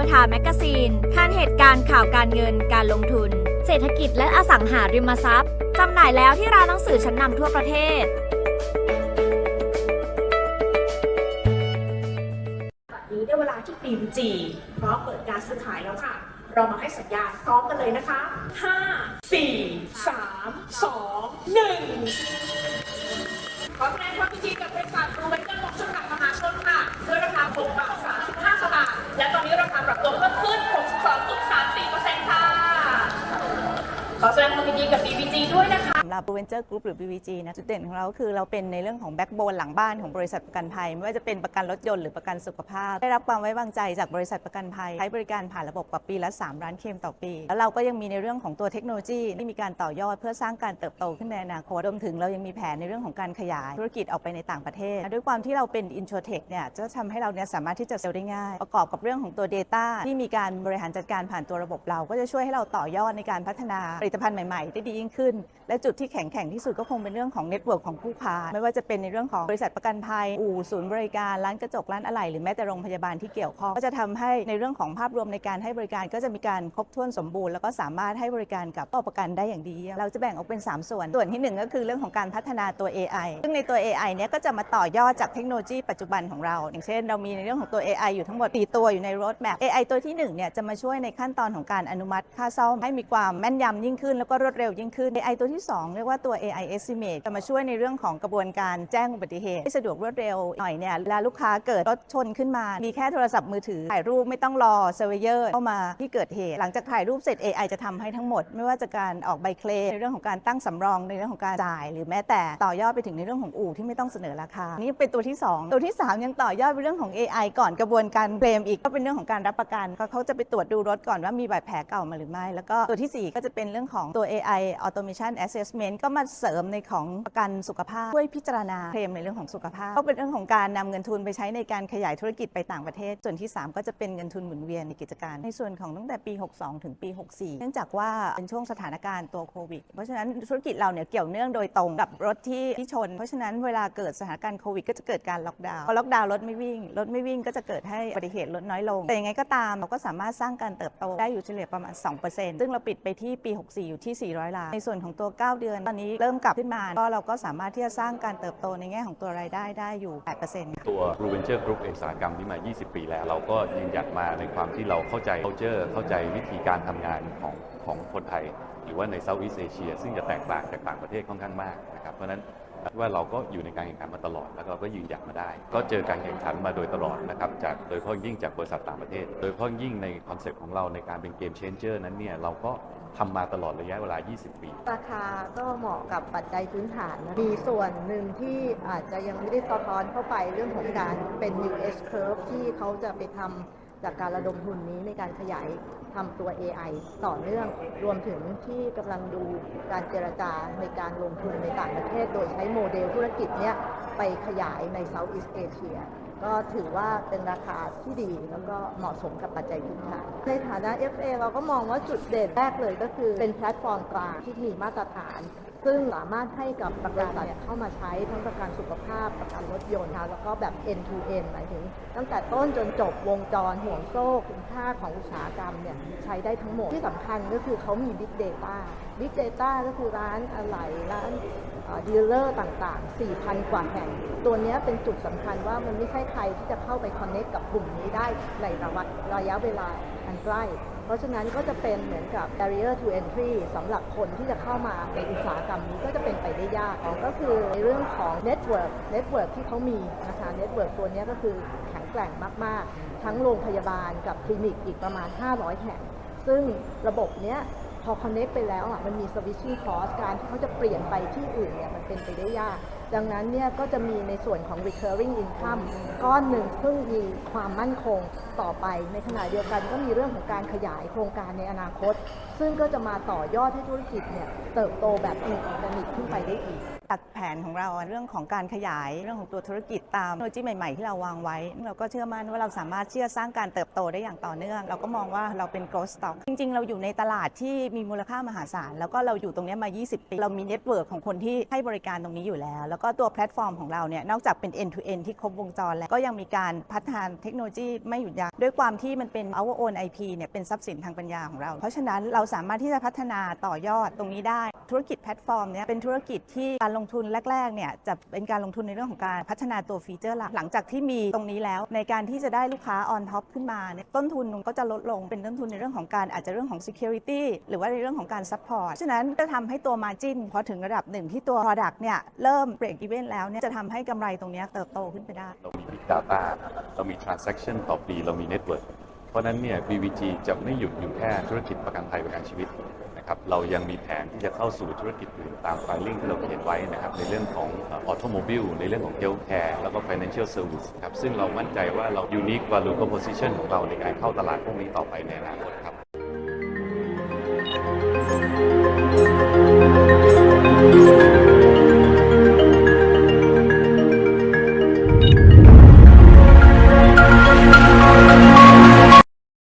Power Time Magazine ข่านเหตุการณ์ข่าวการเงินการลงทุน เศรษฐกิจและอสังหาริมทรัพย์จำหน่ายแล้วที่ร้านหนังสือชั้นนำทั่วประเทศแบบนี้ได้เวลาที่ BMG พร้อมเปิดการซื้อขายแล้วค่ะ เรามาให้สัญญาณพร้อมกันเลยนะคะ 5 4 3 2 1 ขอแสดงความยินดีกับบริษัทรูเวนเจอร์ลงจำกัดหาชนค่ ยินดีกับ BBG ด้วยนะคะ สำหรับ Venture Group หรือ BVG นะจุดเด่นของเราคือเราเป็นในเรื่องของแบ็กโบนหลังบ้านของบริษัทประกันภัย ไม่ว่าจะเป็นประกันรถยนต์หรือประกันสุขภาพ ได้รับความไว้วางใจจากบริษัทประกันภัย ใช้บริการผ่านระบบกว่าปีละ3ล้านเคมต่อปี แล้วเราก็ยังมีในเรื่องของตัวเทคโนโลยีที่มีการต่อยอดเพื่อสร้างการเติบโตขึ้นในอนาคตรวมถึงเรายังมีแผนในเรื่องของการขยายธุรกิจออกไปในต่างประเทศ ด้วยความที่เราเป็น Insurtech เนี่ยจะทำให้เราเนี่ยสามารถที่จะเซลล์ได้ง่าย ประกอบกับเรื่องของตัว Data ที่มีการบริหารจัดการผ่านตัวระบบเรา ก็จะช่วยให้เราต่อยอดในการพัฒนาผลิตภัณฑ์ใหม่ๆ ได้ดียิ่งขึ้น และจุดที่แข็งแกร่งที่สุดก็คงเป็นเรื่องของเน็ตเวิร์กของผู้ค้า ไม่ว่าจะเป็นในเรื่องของบริษัทประกันภัย อู่ศูนย์บริการ ร้านกระจก ร้านอะไหล่หรือแม้แต่โรงพยาบาลที่เกี่ยวข้อง ก็จะทำให้ในเรื่องของภาพรวมในการให้บริการก็จะมีการครบถ้วนสมบูรณ์แล้วก็สามารถให้บริการกับผู้ประกันได้อย่างดี เราจะแบ่งออกเป็น 3 ส่วน ส่วนทีหนึ่1 ก็คือเรื่องของการพัฒนาตัว AI ซึ่งในตัว AI เนี้ยก็จะมาต่อยอดจากเทคโนโลยีปัจจุบันของเรา อย่างเช่น เรามีในเรื่องของตัว AI อยู่ทั้งหมด4ตัวอยู่ใน roadmap AI ตัวที่1เนี่ยจะมาช่วยในขั้นตอนของการอนุมัติค่าซ่อมให้มีความแม่นยำยิ่งขึ้นแล้วก็รวดเร็วยิ่งขึ้น AI ตัวที่สองเรียกว่าตัว AI estimate จะมาช่วยในเรื่องของกระบวนการแจ้งอุบัติเหตุให้สะดวกรวดเร็วหน่อยเนี่ยเวลาลูกค้าเกิดรถชนขึ้นมา มีแค่โทรศัพท์มือถือถ่ายรูปไม่ต้องรอเซอร์เวเยอร์เข้ามาที่เกิดเหตุ หลังจากถ่ายรูปเสร็จ AI จะทำให้ทั้งหมด ไม่ว่าจะการออกใบเคลมในเรื่องของการตั้งสำรองในเรื่องของการจ่าย หรือแม้แต่ต่อยอดไปถึงในเรื่องของอู่ที่ไม่ต้องเสนอราคา นี่เป็นตัวที่ 2 ตัวที่ 3 ยังต่อยอดไปเรื่องของ AI ก่อนกระบวนการเคลมอีกก็เป็นเรื่องของการรับประกันก็เขาจะไปตรวจดูรถก่อนว่ามีบาดแผลเก่ามาหรือไม่ แล้วก็ตัวทีสี่4 ก็จะเป็นเรื่องของตัว AI automation assessment ก็มาเสริมในของประกันสุขภาพช่วยพิจารณาเคลมในเรื่องของสุขภาพ ก็เป็นเรื่องของการนำเงินทุนไปใช้ในการขยายธุรกิจไปต่างประเทศ ส่วนที่ 3 ก็จะเป็นเงินทุนหมุนเวียนในกิจการ ในส่วนของตั้งแต่ปี 62 ถึงปี 64 เนื่องจากว่าเป็นช่วงสถานการณ์ตัวโควิด เพราะฉะนั้นธุรกิจเราเนี่ยเกี่ยวเนื่องโดยตรงกับรถที่ที่ชน เพราะฉะนั้นเวลาเกิดสถานการณ์โควิดก็จะเกิดการล็อกดาวน์ พอล็อกดาวน์รถไม่วิ่ง รถไม่วิ่งก็จะเกิดให้อุบัติเหตุลดน้อยลง แต่ยังไงก็ตามเราก็สามารถสร้างการเติบโตได้อยู่เฉลี่ยประมาณ 2%ซึ่งเราปิดไปที่ปี 64 อยู่ที่ 400ล้าน ในส่วนของตัว 9 เดือนตอนนี้เริ่มกลับขึ้นมาก็เราก็สามารถที่จะสร้างการเติบโตในแง่ของตัวรายได้ได้อยู่ 8%ตัว r u v e n t u r e Group เองอุตสาหกรรมนี้มา 20 ปีแล้ว เราก็ยืนหยัดมาในความที่เราเข้าใจ culture เข้าใจวิธีการทำงานของของคนไทย หรือว่าใน Southeast Asia ซึ่งจะแตกต่างจากต่างประเทศค่อนข้างมากนะครับ เพราะฉะนั้นว่าเราก็อยู่ในการแข่งขันมาตลอด แล้วเราก็ยืนหยัดมาได้ ก็เจอการแข่งขันมาโดยตลอดนะครับจากโดยเฉพาะยิ่งจากบริษัทต่างประเทศ โดยเฉพาะยิ่งในคอนเซ็ปต์ของเราในการเป็นเกมเชนเจอร์นั้นเนี่ยเราก็ ทำมาตลอดระยะเวลา 20 ปี ราคาก็เหมาะกับปัจจัยพื้นฐานนะมีส่วนหนึ่งที่อาจจะยังไม่ได้สะท้อนเข้าไปเรื่องของการเป็น US curve ที่เขาจะไปทำจากการระดมทุนนี้ในการขยายทำตัว AI ต่อเนื่อง รวมถึงที่กำลังดูการเจรจาในการลงทุนในต่างประเทศ โดยใช้โมเดลธุรกิจเนี้ยไปขยายใน Southeast Asia ก็ถือว่าเป็นราคาที่ดีแล้วก็เหมาะสมกับปัจจัยพื้นฐานในฐานะ FA เราก็มองว่าจุดเด่นแรกเลยก็คือเป็นแพลตฟอร์มกลางที่มีมาตรฐาน ซึ่งสามารถให้กับประกันเนี่ยเข้ามาใช้ทั้งประกันสุขภาพประกันรถยนต์นะคะแล้วก็แบบ end to end หมายถึง ตั้งแต่ต้นจนจบวงจรห่วงโซ่คุณค่าของอุตสาหกรรมเนี่ยใช้ได้ทั้งหมดที่สำคัญก็คือเขามี Big Data Big Data ก็คือร้านอะไหล่ร้าน ดีลเลอร์ต่างๆ 4,000 กว่าแห่ง ตัวนี้เป็นจุดสำคัญว่ามันไม่ใช่ใครที่จะเข้าไป connect กับกลุ่มนี้ได้ในระระยะเวลาอันใกล้ เพราะฉะนั้นก็จะเป็นเหมือนกับ barrier to entry สำหรับคนที่จะเข้ามาในอุตสาหกรรมนี้ก็จะเป็นไปได้ยาก ก็คือในเรื่องของ network network ที่เขามีนะคะ network ตัวนี้ก็คือแข็งแกร่งมาก ๆ ทั้งโรงพยาบาลกับคลินิกอีกประมาณ 500 แห่ง ซึ่งระบบเนี้ย พอ connect ไปแล้วอะมันมี switching cost การที่เขาจะเปลี่ยนไปที่อื่นเนี่ยมันเป็นไปได้ยาก ดังนั้นเนี่ยก็จะมีในส่วนของ recurring income ก้อนหนึ่งซึ่งมีความมั่นคงต่อไป ในขณะเดียวกันก็มีเรื่องของการขยายโครงการในอนาคต ซึ่งก็จะมาต่อยอดให้ธุรกิจเนี่ยเติบโตแบบอินออร์แกนิกขึ้นไปได้อีก ตัดแผนของเราเรื่องของการขยายเรื่องของตัวธุรกิจตามเทคโนโลยีใหม่ ๆ ที่เราวางไว้ เราก็เชื่อมั่นว่าเราสามารถที่จะสร้างการเติบโตได้อย่างต่อเนื่อง เราก็มองว่าเราเป็น growth stock จริง ๆ เราอยู่ในตลาดที่มีมูลค่ามหาศาล แล้วก็เราอยู่ตรงนี้มา 20 ปี เรามีเน็ตเวิร์กของคนที่ให้บริการตรงนี้อยู่แล้ว แล้วก็ตัวแพลตฟอร์มของเราเนี่ยนอกจากเป็น end to end ที่ครบวงจรแล้ว ก็ยังมีการพัฒนาเทคโนโลยีไม่หยุดยั้งด้วยความที่มันเป็น our own IP เนี่ยเป็นทรัพย์สินทางปัญญาของเรา เพราะฉะนั้นเราสามารถที่จะพัฒนาต่อยอดตรงนี้ได้ ธุรกิจแพลตฟอร์มเนี่ยเป็นธุรกิจที่การลงงทุนแรกๆเนี่ยจะเป็นการลงทุนในเรื่องของการพัฒนาตัวฟีเจอร์หลักหลังจากที่มีตรงนี้แล้ว ในการที่จะได้ลูกค้า on top ขึ้นมาเนี่ยต้นทุนก็จะลดลงเป็นต้นทุนในเรื่องของการอาจจะเรื่องของ security หรือว่าในเรื่องของการ support ฉะนั้นจะทำให้ตัว margin พอถึงระดับหนึ่งที่ตัว product เนี่ยเริ่ม break even แล้วเนี่ยจะทำให้กำไรตรงนี้เติบโตขึ้นไปได้ เรามี Big Data เรามี Transaction ต่อปีเรามี Network เพราะฉะนั้นเนี่ย BVG จะไม่หยุดอยู่แค่ธุรกิจประกันภัยประกันชีวิต นะครับเรายังมีแผนที่จะเข้าสู่ธุรกิจอื่นตามไฟลิ่งที่เราเขียนไว้นะครับในเรื่องของออโตโมบิลในเรื่องของเฮลท์แคร์แล้วก็ Financial Service ครับซึ่งเรามั่นใจว่าเรา Unique Value Proposition ของเราในการเข้าตลาดพวกนี้ต่อไปในอนาคต